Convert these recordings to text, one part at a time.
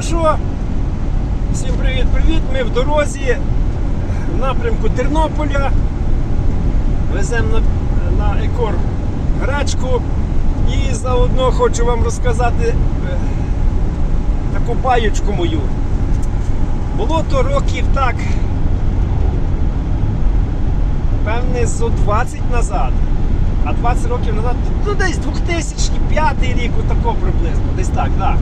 Що, всім привіт-привіт! Ми в дорозі в напрямку Тернополя. Веземо на, на Екор гречку. І заодно хочу вам розказати е, таку баючку мою. Було то років так, певне, зо 20 назад. А 20 років назад, ну десь 2005 рік, отако приблизно, десь так, так. Да.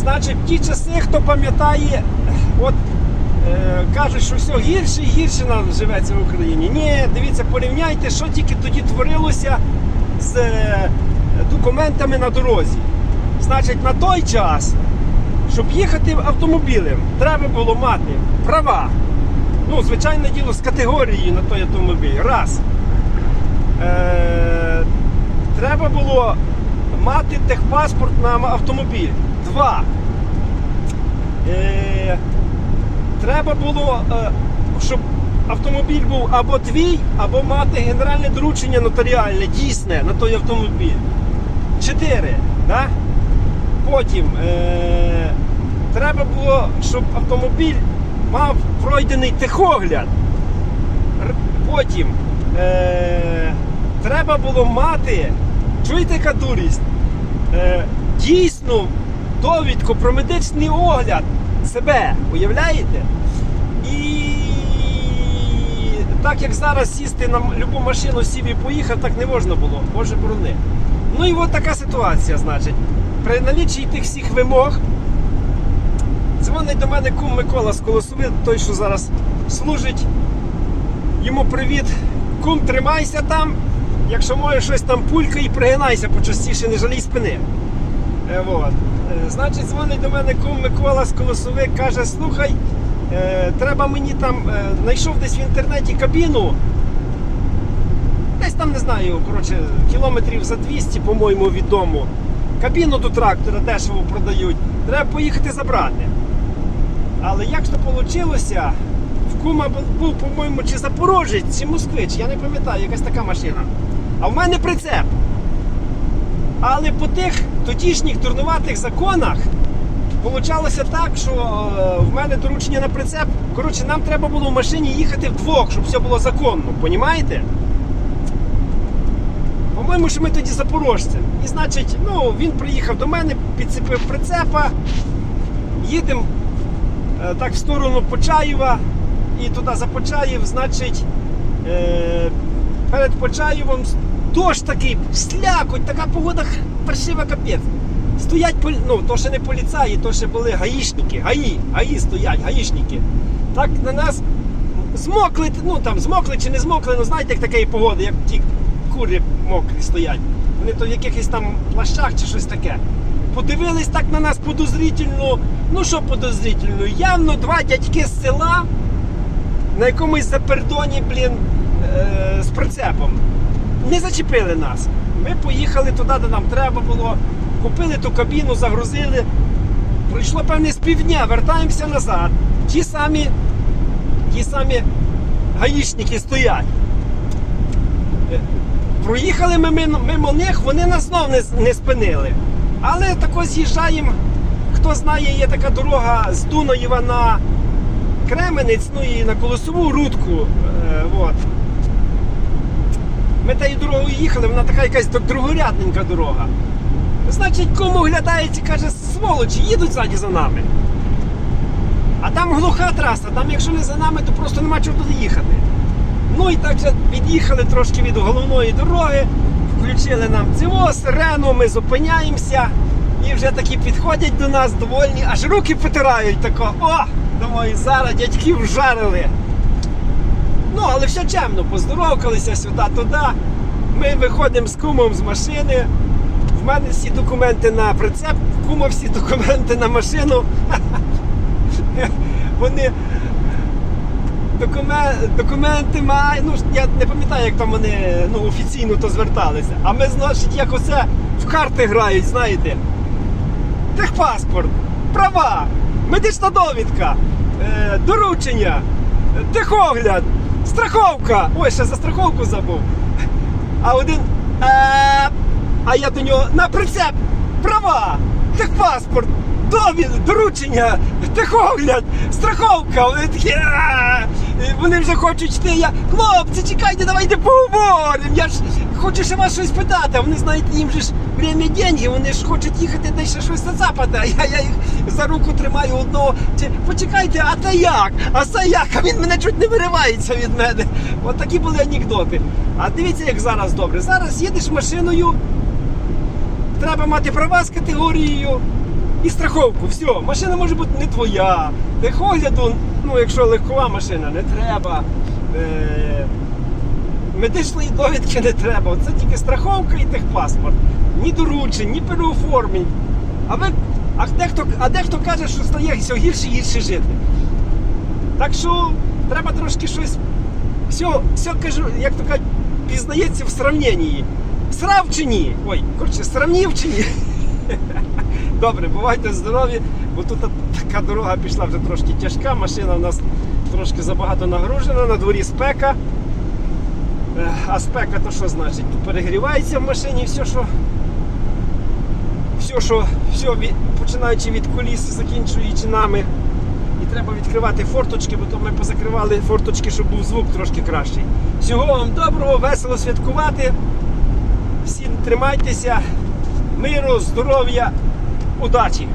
Значить, в ті часи, хто пам'ятає, от е, кажуть, що все гірше і гірше нам живеться в Україні. Ні, дивіться, порівняйте, що тільки тоді творилося з е, документами на дорозі. Значить, на той час, щоб їхати автомобілем, треба було мати права. Ну, звичайне діло, з категорією на той автомобіль. Раз. Е, треба було мати техпаспорт на автомобіль. Два. Е, треба було, е, щоб автомобіль був або твій, або мати генеральне доручення нотаріальне, дійсне на той автомобіль. Чотири. Да? Потім е, треба було, щоб автомобіль мав пройдений техогляд. Потім е, треба було мати, чуєте яка дурість? Е, дійсну довідку про медичний огляд себе, уявляєте? І так як зараз сісти на любу машину, сів і поїхав, так не можна було, Боже борони. Ну і от така ситуація, значить. При наліччі тих всіх вимог дзвонить до мене кум Микола з Колосови, той, що зараз служить. Йому привіт. Кум, тримайся там. Якщо можеш щось там пулькай і пригинайся почастіше, не жалій спини. Е, вот. Е, Значить, дзвонить до мене кум Микола з Колосовик, каже, слухай, е, треба мені там, знайшов десь в інтернеті кабіну. Десь там не знаю, коротше, кілометрів за 200, по-моєму, від дому. Кабіну до трактора дешево продають. Треба поїхати забрати. Але як ж то вийшло? В кума був, по-моєму, чи Запорожець, чи Москвич, я не пам'ятаю, якась така машина. А в мене прицеп. Але по тих тодішніх дурнуватих законах получалося так, що е, в мене доручення на прицеп. Коротше, нам треба було в машині їхати вдвох, щоб все було законно, понімаєте? По-моєму, що ми тоді запорожці. І значить, ну, він приїхав до мене, підцепив прицепа, їдемо е, так в сторону Почаєва і туди за Почаєв, значить, е, перед Почаєвом дощ такий, слякоть, така погода паршива капець. Стоять, ну, то ще не поліцаї, то ще були гаїшники, гаї, гаї стоять, гаїшники. Так на нас змокли, ну там змокли чи не змокли, ну знаєте, як такої погоди, як ті кури мокрі стоять. Вони то в якихось там плащах чи щось таке. Подивились так на нас подозрительно. Ну що подозрительно? Явно два дядьки з села на якомусь запердоні, блін, е, з прицепом. Не зачепили нас. Ми поїхали туди, де нам треба було, купили ту кабіну, загрузили. Пройшло певне з півдня, вертаємося назад. Ті самі, ті самі гаїшники стоять. Проїхали ми мимо них, вони нас знов не, не спинили. Але тако з'їжджаємо. Хто знає, є така дорога з Дунаєва на Кременець, ну і на Колосову Рудку. Е, от. Їхали, вона така якась другорядненька дорога. Значить, кому оглядається, каже, сволочі, їдуть ззаді за нами. А там глуха траса, там якщо не за нами, то просто нема чого туди їхати. Ну і так же від'їхали трошки від головної дороги, включили нам цього, сирену, ми зупиняємося і вже такі підходять до нас довольні, аж руки потирають тако. О! Думаю, зараз дядьків вжарили. Ну, але все чемно, поздоровкалися сюди-туди. Ми виходимо з кумом з машини. В мене всі документи на прицеп, в кума всі документи на машину. Вони докумен, документи мають. Ну, я не пам'ятаю, як там вони ну, офіційно то зверталися. А ми, значить, як оце в карти грають, знаєте. Техпаспорт, права, медична довідка, е, доручення, техогляд, страховка. Ой, ще за страховку забув. А один. Е, а я до нього на прицеп, права, техпаспорт, довід, доручення, техогляд, страховка. Вони такі. Вони вже хочуть йти. Я, хлопці, чекайте, давайте поговоримо. Я ж хочу ще вас щось питати. Вони знаєте, їм же ж время деньги, вони ж хочуть їхати десь ще щось зацапати. А я, я їх за руку тримаю одного. Чи, почекайте, а та як? А це як? А він мене чуть не виривається від мене. От такі були анекдоти. А дивіться, як зараз добре. Зараз їдеш машиною, треба мати права з категорією і страховку. Все, машина може бути не твоя. Техогляду, ну якщо легкова машина, не треба. Е- медичної довідки не треба. Це тільки страховка і техпаспорт. Ні доручень, ні переоформлень. А ви, а дехто, а дехто каже, що стає все гірше і гірше жити. Так що треба трошки щось. Все, все кажу, як то кажуть, пізнається в сравненні. Срав чи ні? Ой, коротше, сравнів чи ні? Добре, бувайте здорові, бо тут така дорога пішла вже трошки тяжка, машина у нас трошки забагато нагружена, на дворі спека. А спека то що значить? Перегрівається в машині все, що. Все, що, все від, починаючи від коліс, закінчуючи нами. І треба відкривати форточки, бо то ми позакривали форточки, щоб був звук трошки кращий. Всього вам доброго, весело святкувати. Всі тримайтеся, миру, здоров'я, удачі!